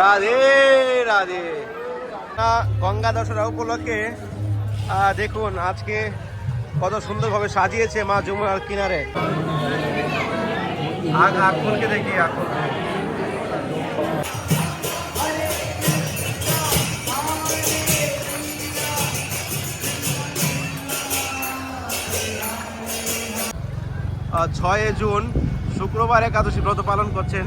রাধে রাধে। গঙ্গা দশরা উপলক্ষে দেখুন, আজকে কত সুন্দরভাবে সাজিয়েছে মা যমুনার কিনারে। আগ আকুলকে দেখি আকুল ছয় জুন, শুক্রবার একাদশী ব্রত পালন করছেন।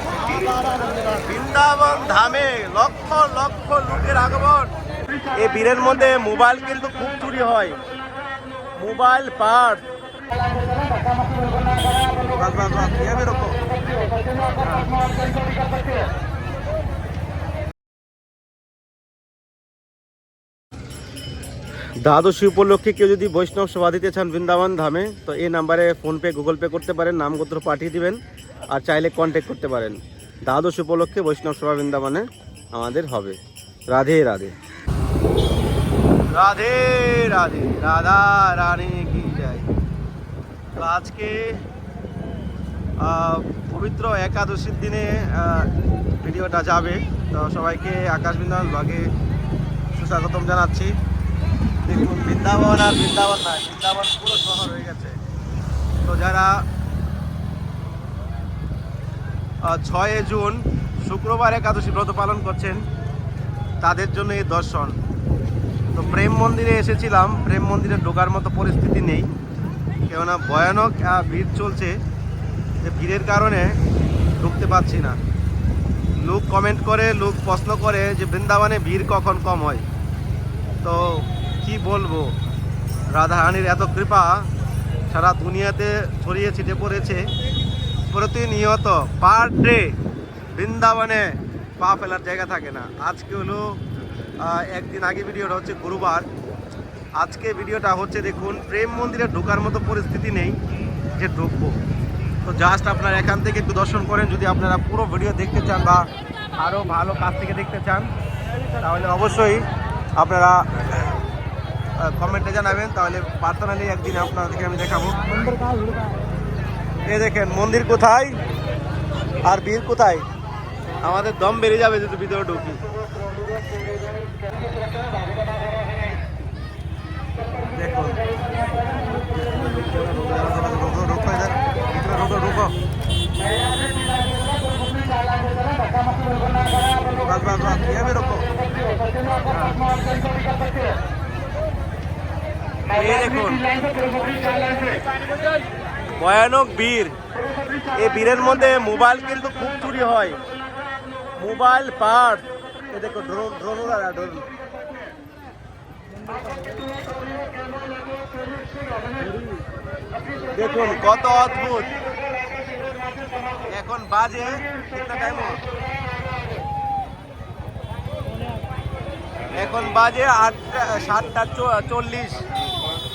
বৃন্দাবন ধামে লক্ষ লক্ষ লোকের আগমন। এই বীরের মধ্যে মোবাইল কিন্তু খুব চুরি হয়। মোবাইল এরকম দ্বাদশী উপলক্ষে কেউ যদি বৈষ্ণব সভা দিতে চান বৃন্দাবন ধামে, তো এই নাম্বারে ফোনপে, গুগল পে করতে পারেন, নামগোত্র পাঠিয়ে দিবেন, আর চাইলে কন্ট্যাক্ট করতে পারেন। দ্বাদশ উপলক্ষে বৈষ্ণব সভা বৃন্দাবনে আমাদের হবে। রাধে রাধে। রাধে রাধে। রাধা রানী কি যায় তো আজকে পবিত্র একাদশীর দিনে ভিডিওটা যাবে। তো সবাইকে আকাশ বৃন্দাবন ব্লগে সুস্বাগতম জানাচ্ছি। দেখুন, বৃন্দাবন আর বৃন্দাবন না বৃন্দাবন পুরো শহর হয়ে গেছে। তো যারা ছয় জুন শুক্রবার একাদশী ব্রত পালন করছেন তাদের জন্য এই দর্শন। তো প্রেম মন্দিরে এসেছিলাম, প্রেম মন্দিরে ঢোকার মতো পরিস্থিতি নেই, কেননা ভয়ানক ভিড় চলছে, যে ভিড়ের কারণে ঢুকতে পারছি না। লোক কমেন্ট করে, লোক প্রশ্ন করে যে বৃন্দাবনে ভিড় কখন কম হয়। তো কি বলব? রাধারানীর এত কৃপা সারা দুনিয়াতে ছড়িয়ে ছিটে পড়েছে। প্রতিনিয়ত পার ডে বৃন্দাবনে পা ফেলার জায়গা থাকে না। আজকে হলো একদিন আগে ভিডিওটা হচ্ছে গুরুবার। আজকে ভিডিওটা হচ্ছে দেখুন, প্রেম মন্দিরে ঢোকার মতো পরিস্থিতি নেই যে ঢুকবো। তো জাস্ট আপনারা এখান থেকে একটু দর্শন করেন, যদি আপনারা পুরো ভিডিও দেখতে চান বা আরও ভালো কাছ থেকে দেখতে চান, তাহলে অবশ্যই আপনারা কমেন্টে জানাবেন। তাহলে পার্সোনালি একদিন আপনাদেরকে আমি দেখাবো। এই দেখেন মন্দির কোথায় আর বীর কোথায়? আমাদের দম বেড়ে যাবে যদি ভিতরে ঢুকি। দেখুন দেখুন ভয়ানক বীর। এই বীরের মধ্যে মোবাইল কিন্তু খুব চুরি হয়। মোবাইল পার্ট এ দেখো, ড্রোন ড্রোন ড্রোন। দেখুন কত অদ্ভুত। এখন বাজে এখন বাজে আটটা, সাতটা চল্লিশ।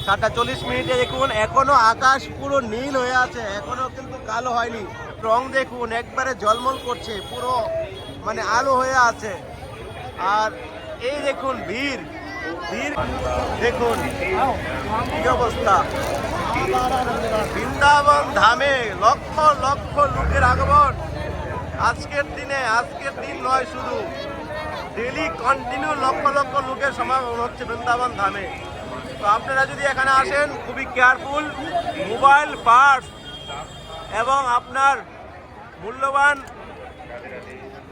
সাতটা চল্লিশ মিনিটে দেখুন, এখনও আকাশ পুরো নীল হয়ে আছে, এখনও কিন্তু কালো হয়নি। রং দেখুন, একবারে জলমল করছে, পুরো মানে আলো হয়ে আছে। আর এই দেখুন ভিড় ভিড় দেখুন, কি অবস্থা? বৃন্দাবন ধামে লক্ষ লক্ষ লোকের আগমন। আজকের দিনে, আজকের দিন নয় শুধু। ডেলি কন্টিনিউ লক্ষ লক্ষ লোকের সমাগম হচ্ছে বৃন্দাবন ধামে। তো আপনারা যদি এখানে আসেন, খুবই কেয়ারফুল মোবাইল পার্স এবং আপনার মূল্যবান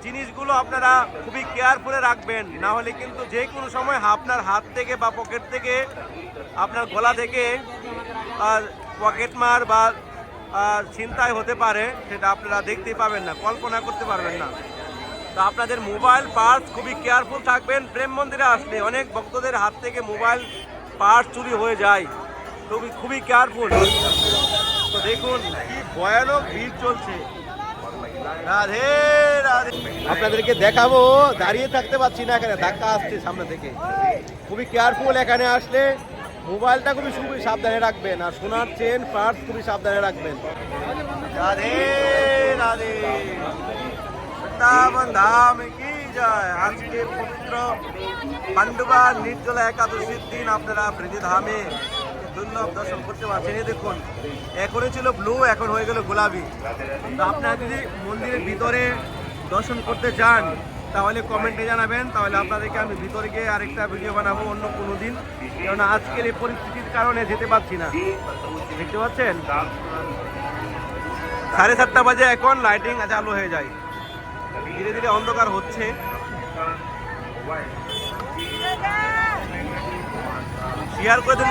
জিনিসগুলো আপনারা খুবই কেয়ারফুলে রাখবেন। না হলে কিন্তু যে কোনো সময় আপনার হাত থেকে বা পকেট থেকে, আপনার গলা থেকে পকেট মার বা ছিনতাই হতে পারে, সেটা আপনারা দেখতেই পাবেন না, কল্পনা করতে পারবেন না। তো আপনাদের মোবাইল পার্স খুবই কেয়ারফুল থাকবেন। প্রেম মন্দিরে আসলে অনেক ভক্তদের হাত থেকে মোবাইল পার্স চুরি হয়ে যায়। খুবই খুবই কেয়ারফুল তো দেখুন কি ভয়ানক ভিড় চলছে। রাধে রাধে। আপনাদেরকে দেখাবো দাঁড়িয়ে থাকতে পারছি না এখানে ধাক্কা আসছে সামনে থেকে। খুবই কেয়ারফুল এখানে আসলে। মোবাইলটা খুবই খুবই সাবধানে রাখবেন আর সোনার চেন পার্স খুবই সাবধানে রাখবেন। রাধে রাধে। বৃন্দাবন ধাম কি যায় আজকে পবিত্র পাণ্ডবা নির্জলা একাদশীর দিন আপনারা ব্রিজি ধামে দুর্লভ দর্শন করতে পারছেন। দেখুন এখনই ছিল ব্লু, এখন হয়ে গেল গোলাপি। তো আপনারা যদি মন্দিরের ভিতরে দর্শন করতে চান, তাহলে কমেন্টে জানাবেন। তাহলে আপনাদেরকে আমি ভিতরে গিয়ে আরেকটা ভিডিও বানাবো অন্য কোনো দিন। কেননা আজকের এই পরিস্থিতির কারণে যেতে পারছি না। দেখতে পাচ্ছেন? সাড়ে সাতটা বাজে এখন লাইটিং চালু হয়ে যায়। ধীরে ধীরে অন্ধকার হচ্ছে। শেয়ার করে দেন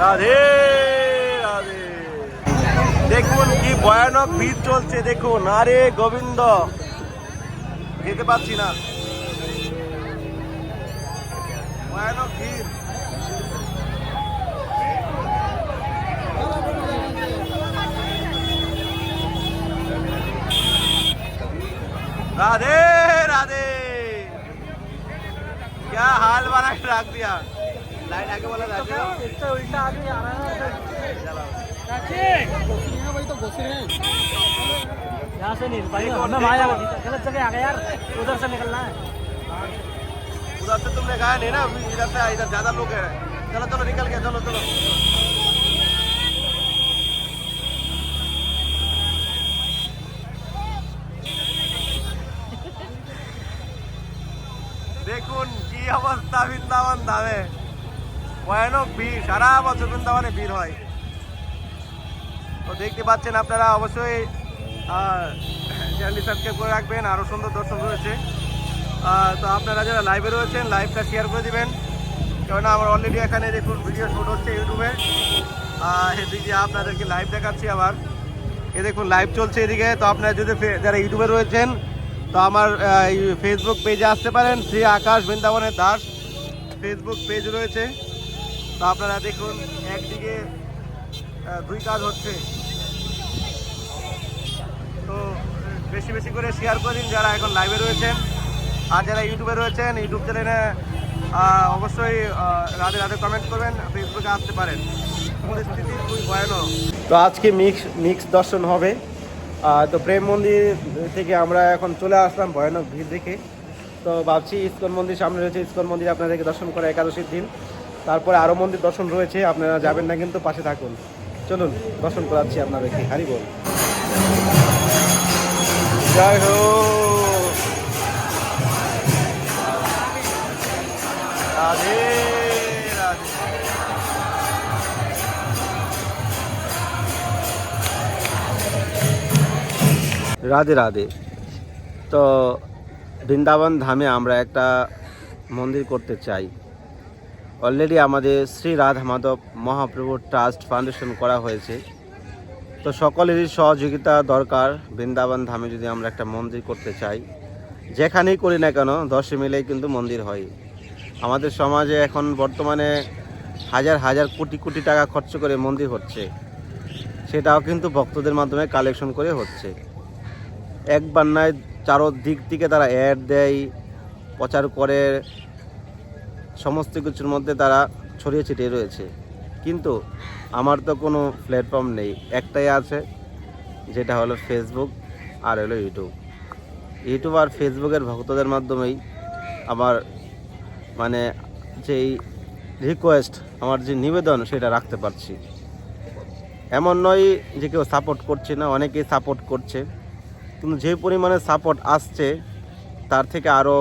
রাধে রাধে। দেখুন কি ভয়ানক ভিড় চলছে, দেখুন। আরে গোবিন্দ যেতে পারছি না। ভয়ানক ভিড়। राधे राधे। क्या हाल बना के रख दिया? लाइट आके बोला राधे। इससे उल्टा आदमी आ रहा है। वही तो घुस रहे हैं यहाँ से नहीं भाई हमें जाना गलत जगह आ गया यार। उधर से निकलना है। उधर से तुमने कहा नहीं ना इधर से इधर ज़्यादा लोग हैं। चलो चलो निकल गया चलो चलो। ধামে ভয়ানক ভিড়, সারা বছর বৃন্দাবনে ভিড় হয়। তো দেখতে পাচ্ছেন আপনারা অবশ্যই চ্যানেলটি সাবস্ক্রাইব করে রাখবেন আরও সুন্দর দর্শন রয়েছে। তো আপনারা যারা লাইভে রয়েছেন লাইভটা শেয়ার করে দিবেন। কেননা আমার অলরেডি এখানে দেখুন ভিডিও শুট হচ্ছে ইউটিউবে এদিকে আপনাদেরকে লাইভ দেখাচ্ছি আবার। এ দেখুন লাইভ চলছে এদিকে। তো আপনারা যদি যারা ইউটিউবে রয়েছেন, তো আমার ফেসবুক পেজে আসতে পারেন। শ্রী আকাশ বৃন্দাবনের দাস। ফেসবুক পেজ রয়েছে। তো আপনারা দেখুন, একদিকে দুই কাজ হচ্ছে। তো, বেশি বেশি করে শেয়ার করে দিন যারা এখন লাইভে রয়েছেন। আর যারা ইউটিউবে রয়েছেন ইউটিউব চ্যানেলে অবশ্যই রাধে রাধে কমেন্ট করবেন ফেসবুকে আসতে পারেন। পরিস্থিতি খুবই ভয়ানক। তো আজকে মিক্স মিক্স দর্শন হবে। তো প্রেম মন্দির থেকে আমরা এখন চলে আসলাম ভয়ানক ভিড় দেখে। তো ভাবছি ইস্কন মন্দির সামনে রয়েছে, ইস্কন মন্দির আপনাদেরকে দর্শন করা একাদশীর দিন। তারপরে আরও মন্দির দর্শন রয়েছে, আপনারা যাবেন না কিন্তু পাশে থাকুন। চলুন, দর্শন করাচ্ছি আপনাদেরকে, হারি বল। জয় হো! রাধে রাধে। রাধে রাধে। তো বৃন্দাবন ধামে আমরা একটা মন্দির করতে চাই। অলরেডি আমাদের শ্রী রাধা মাধব মহাপ্রভু ট্রাস্ট ফাউন্ডেশন করা হয়েছে। তো সকলেরই সহযোগিতা দরকার বৃন্দাবন ধামে যদি আমরা একটা মন্দির করতে চাই। যেখানেই করি না কেন, দশে মিলেই কিন্তু মন্দির হয়। আমাদের সমাজে এখন বর্তমানে হাজার হাজার কোটি কোটি টাকা খরচ করে মন্দির হচ্ছে। সেটাও কিন্তু ভক্তদের মাধ্যমে কালেকশন করে হচ্ছে। একবার নয় চারো দিক থেকে তারা অ্যাড দেয়, প্রচার করে, সমস্ত কিছুর মধ্যে তারা ছড়িয়ে ছিটিয়ে রয়েছে। কিন্তু আমার তো কোনো প্ল্যাটফর্ম নেই। একটাই আছে, যেটা হলো ফেসবুক আর হলো ইউটিউব ইউটিউব আর ফেসবুকের ভক্তদের মাধ্যমেই আমার মানে যেই রিকোয়েস্ট আমার যে নিবেদন, সেটা রাখতে পারছি। এমন নয় যে কেউ সাপোর্ট করছে না, অনেকেই সাপোর্ট করছে। কিন্তু যে পরিমাণে সাপোর্ট আসছে, তার থেকে আরও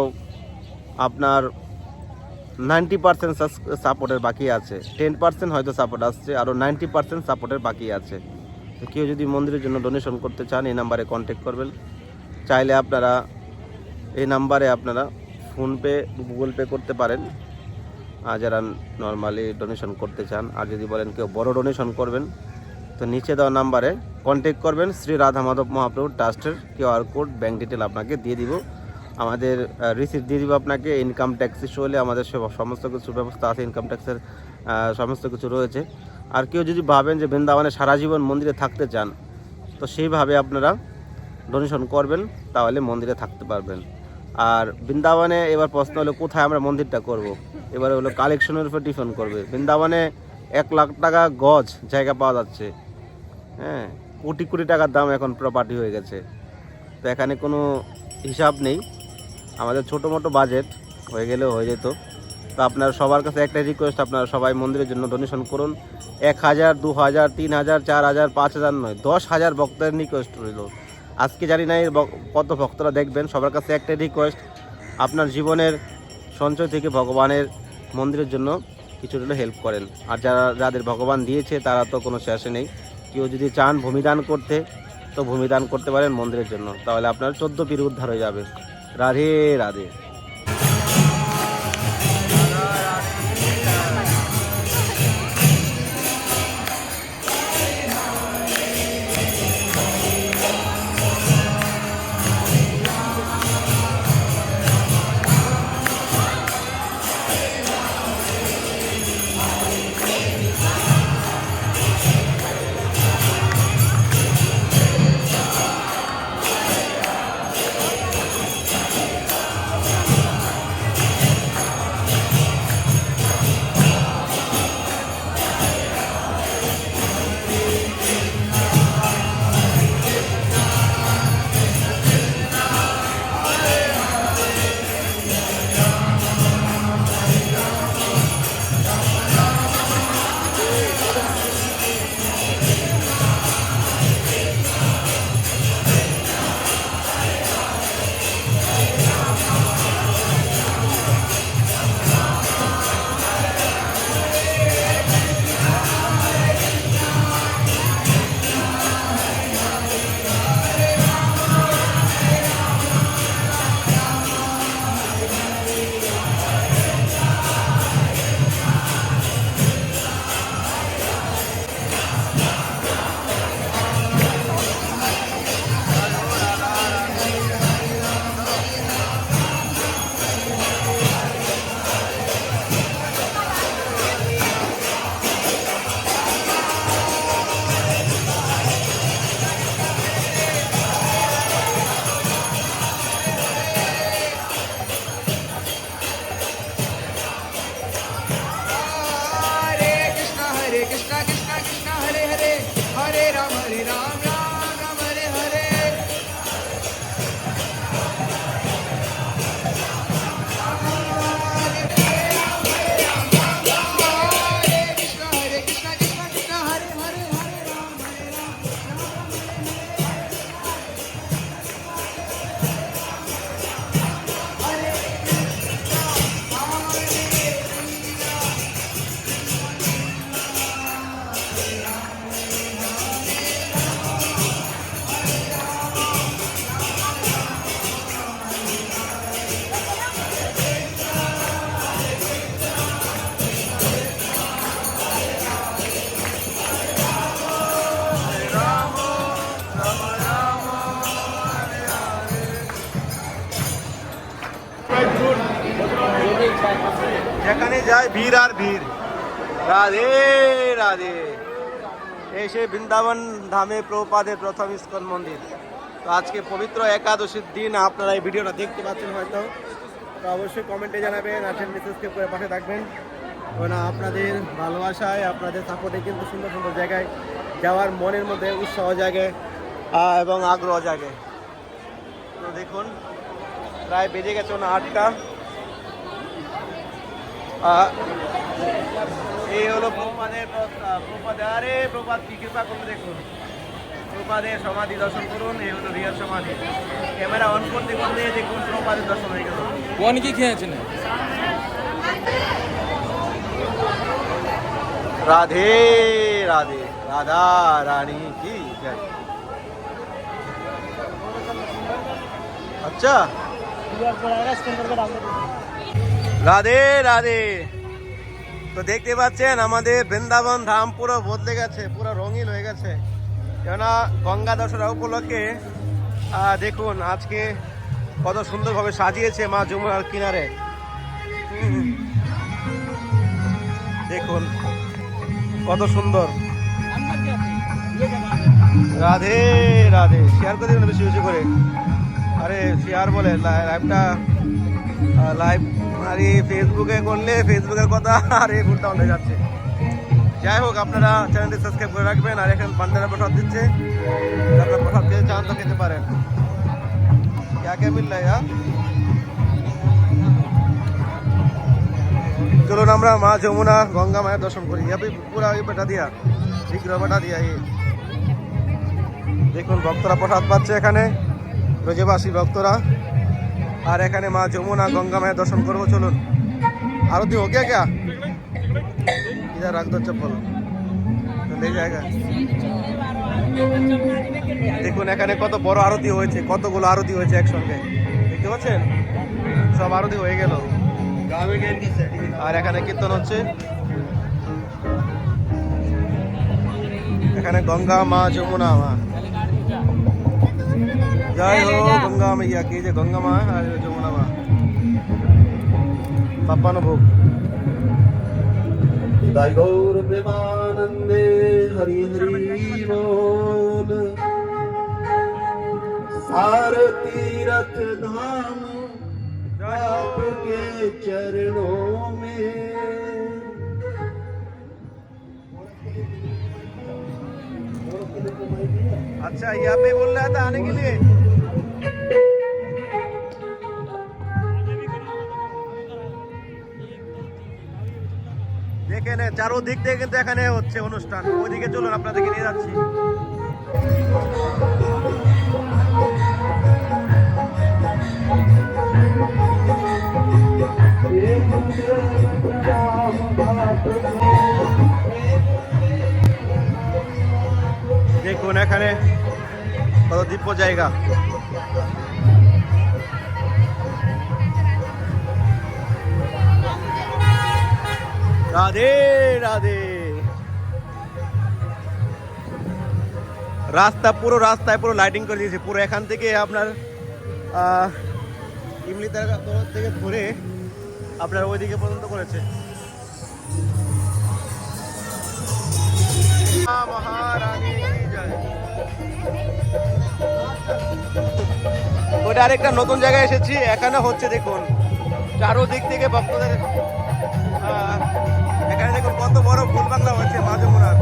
আপনার নাইনটি পার্সেন্ট সাপোর্টের বাকি আছে। টেন পার্সেন্ট হয়তো সাপোর্ট আসছে আরও নাইনটি পার্সেন্ট সাপোর্টের বাকি আছে। তো কেউ যদি মন্দিরের জন্য ডোনেশন করতে চান, এই নাম্বারে কন্ট্যাক্ট করবেন। চাইলে আপনারা এই নাম্বারে আপনারা ফোনপে, গুগল পে করতে পারেন। আর যারা নর্মালি ডোনেশন করতে চান, আর যদি বলেন কেউ বড় ডোনেশন করবেন তো নিচে দেওয়া নাম্বারে কন্ট্যাক্ট করবেন শ্রী রাধা মাধব মহাপ্রভু ট্রাস্টের কিউআর কোড ব্যাঙ্ক ডিটেল আপনাকে দিয়ে দিব। আমাদের রিসিপ্ট দিয়ে দিব আপনাকে ইনকাম ট্যাক্স ইস্যু হলে আমাদের সমস্ত কিছু ব্যবস্থা আছে ইনকাম ট্যাক্সের সমস্ত কিছু রয়েছে। আর কেউ যদি ভাবেন যে বৃন্দাবনে সারা জীবন মন্দিরে থাকতে চান, তো সেইভাবে আপনারা ডোনেশন করবেন, তাহলে মন্দিরে থাকতে পারবেন। আর বৃন্দাবনে এবার প্রশ্ন হলো, কোথায় আমরা মন্দিরটা করব। এবারে হলো কালেকশনের উপর ডিপেন্ড করবে। বৃন্দাবনে এক লাখ টাকা গজ জায়গা পাওয়া যাচ্ছে। হ্যাঁ কোটি কোটি টাকার দাম এখন প্রপার্টি হয়ে গেছে। তো এখানে কোনো হিসাব নেই। আমাদের ছোটো মোটো বাজেট হয়ে গেলেও হয়ে যেত। তো আপনার সবার কাছে একটা রিকোয়েস্ট আপনারা সবাই মন্দিরের জন্য ডোনেশন করুন। এক হাজার, দু হাজার, তিন হাজার, চার হাজার, পাঁচ হাজার নয়, দশ হাজার ভক্তের রিকোয়েস্ট রইল। আজকে জানি না কত ভক্তরা দেখবেন, সবার কাছে একটা রিকোয়েস্ট আপনার জীবনের সঞ্চয় থেকে ভগবানের মন্দিরের জন্য কিছু হলে হেল্প করেন। আর যারা যাদের ভগবান দিয়েছে, তারা তো কোনো শেষে নেই। কেউ যদি চান ভূমিদান করতে, তো ভূমিদান করতে পারেন মন্দিরের জন্য। তাহলে আপনার চোদ্দ পীর উদ্ধার হয়ে যাবে। রাধে রাধে। ভিড় আর ভিড় রাধে রাধে। এই সেই বৃন্দাবন ধামে প্রপাদের প্রথম ইস্কন মন্দির। তো আজকে পবিত্র একাদশীর দিন, আপনারা এই ভিডিওটা দেখতে পাচ্ছেন হয়তো। তো অবশ্যই কমেন্টে জানাবেন আর সাবস্ক্রাইব করে পাশে থাকবেন। কারণ আপনাদের ভালোবাসায়, আপনাদের সাপোর্টে কিন্তু সুন্দর সুন্দর জায়গায় যাওয়ার মনের মধ্যে উৎসাহ জাগে এবং আগ্রহ জাগে। তো দেখুন, প্রায় বেজে গেছে না আটটা। এই হলো প্রপাদের প্রপাদারে প্রপাদ কি? কৃপা করুন দেখুন। প্রপাদে সমাধি দর্শন করুন এই হলো রিয়াল সমাধি। ক্যামেরা অন করতে করতে দেখুন প্রপাদের দর্শন হয়ে গেল। কোন কি খেয়েছেন? রাধে রাধে। রাধা রানী কি জয়। আচ্ছা। রাধে রাধে। তো দেখতে পাচ্ছেন, আমাদের বৃন্দাবন ধাম পুরো বদলে গেছে, পুরো রঙিন হয়ে গেছে। কেননা, গঙ্গা দশরা উপলক্ষে দেখুন, আজকে কত সুন্দরভাবে সাজিয়েছে মা যমুনার কিনারে। দেখুন, কত সুন্দর। রাধে রাধে। শেয়ার করে দিবেন বেশি বেশি করে? আরে, শেয়ার বলে লাইভটা লাইভ আরে ফেসবুকে করলে ফেসবুকের কথা আরে ভুলটা হয়ে যাচ্ছে যাই হোক আপনারা চ্যানেলটি সাবস্ক্রাইব করে রাখবেন আর এখানে বান্দারা প্রসাদ দিচ্ছে যদি আপনারা প্রসাদ খেতে চান তো খেতে পারেন क्या क्या मिल रहा है यार চলুন আমরা মা যমুনা গঙ্গা মায়ের দর্শন করি अभी पूरा ये बैठा दिया বিগ্রহ बैठा दिया ये দেখুন ভক্তরা প্রসাদ পাচ্ছে এখানে ব্রজবাসী ভক্তরা আর এখানে মা যমুনা গঙ্গা মায়ের দর্শন করবো চলুন आरती हो गया क्या इधर रख दो चप्पल तो ले जाएगा দেখুন এখানে কত বড় আরতি হয়েছে কতগুলো আরতি হয়েছে একসঙ্গে দেখতে পাচ্ছেন সব আরতি হয়ে গেল আর এখানে কীর্তন হচ্ছে এখানে গঙ্গা মা যমুনা মা जय हो गंगा मैया कीजिए गंगा माँ आज जमुना माँ। पापा नो भोग गौर प्रेमानंदे हरि हरि बोल। सार तीरथ धाम आपके चरणों में। अच्छा यहाँ पे बोल रहा था तो आने के लिए। দেখেন চারোদিক থেকে কিন্তু এখানে হচ্ছে অনুষ্ঠান। ওইদিকে চলুন, আপনাদেরকে নিয়ে যাচ্ছি। দেখুন, এখানে কত দিব্য জায়গা। রাধে রাধে। রাস্তা, পুরো রাস্তায় পুরো লাইটিং করে দিয়েছে। পুরো এখান থেকে আপনার ইমলি তারা থেকে ধরে আপনার ওইদিকে পর্যন্ত করেছে। ওটা আরেকটা নতুন জায়গায় এসেছি, এখানে হচ্ছে দেখুন, চারোদিক থেকে ভক্তদের এখানে দেখুন কত বড় ফুল বাংলা হচ্ছে মা যমুনার।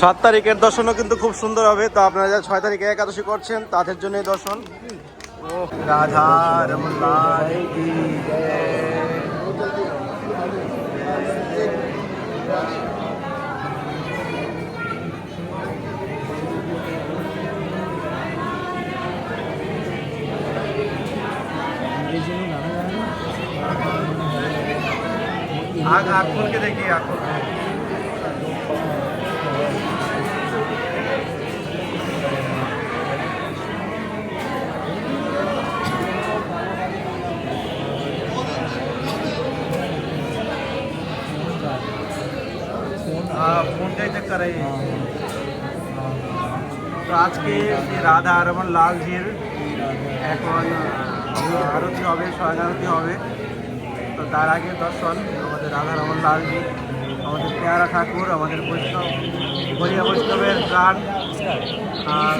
সাত তারিখের দর্শনও কিন্তু খুব সুন্দর হবে তো আপনারা যারা ছয় তারিখে একাদশী করছেন তাদের জন্য এই দর্শন ও রাধা রমন লাল কি জয়। आग आग खोल के देखिए आग আজকে রাধা রমন লালজির এখন আরতি হবে স্বয়ং আরতি হবে। তো তার আগে দর্শন, আমাদের রাধা রমন লালজি, আমাদের পেয়ারা ঠাকুর, আমাদের বৈষ্ণব হরিয়া বৈষ্ণবের প্রাণ, আর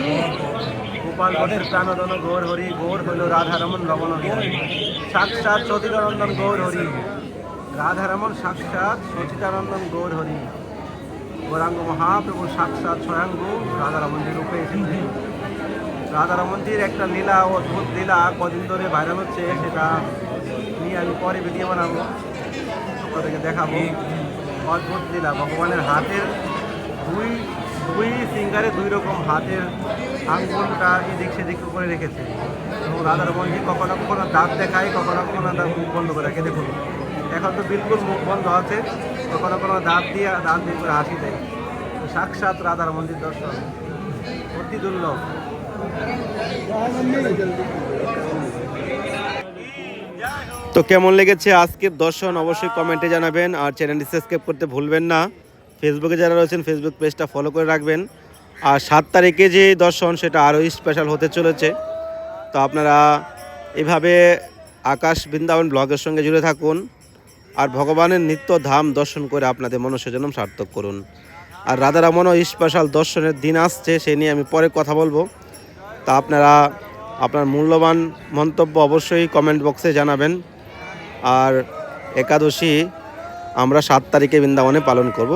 গোপাল ভট্টের প্রাণদন, গৌর হরি, গৌর হইল রাধারমন লবণ হরি সাক্ষাৎ সচিদানন্দন, গৌর হরি রাধারমন সাক্ষাৎ সচিদানন্দন, গৌর হরি। গৌরাঙ্গ মহাপ্রভু সাক্ষাৎ স্বয়ংভূ রাধারমনজির রূপে এসেছে। রাধারমনজির একটা লীলা অদ্ভুত লীলা কদিন ধরে ভাইরাল হচ্ছে, সেটা নিয়ে আমি পরে ভিডিও বানাবো। আপনাদেরকে দেখাবো। অদ্ভুত লীলা, ভগবানের হাতের দুই দুই ফিঙ্গারে দুই রকম হাতের আঙ্গুলটা এদিক সেদিক করে রেখেছে। এবং রাধারমনজি কখনো কখনো দাঁত দেখায়, কখনো কখনো দাঁত মুখ বন্ধ করে রাখে। দেখুন, এখন তো বিলকুল মুখ বন্ধ আছে। কখনো কখনো দাঁত দিয়ে দাঁত দিয়ে করে হাসি দেয়। সাক্ষাৎ রাধার মন্দির দর্শন। অতি দুর্লভ। তো কেমন লেগেছে আজকের দর্শন? অবশ্যই কমেন্টে জানাবেন। আর চ্যানেলটি সাবস্ক্রাইব করতে ভুলবেন না। ফেসবুকে যারা রয়েছেন ফেসবুক পেজটা ফলো করে রাখবেন। আর সাত তারিখে যে দর্শন, সেটা আরও স্পেশাল হতে চলেছে। তো আপনারা এভাবে আকাশ বৃন্দাবন ব্লগের সঙ্গে জুড়ে থাকুন। আর ভগবানের নিত্য ধাম দর্শন করে আপনাদের মনুষ্যজনম সার্থক করুন। আর রাধারামনও স্পেশাল দর্শনের দিন আসছে, সে নিয়ে আমি পরে কথা বলব। তা আপনারা আপনার মূল্যবান মন্তব্য অবশ্যই কমেন্ট বক্সে জানাবেন। আর একাদশী আমরা সাত তারিখে বৃন্দাবনে পালন করব।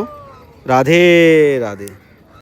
রাধে রাধে।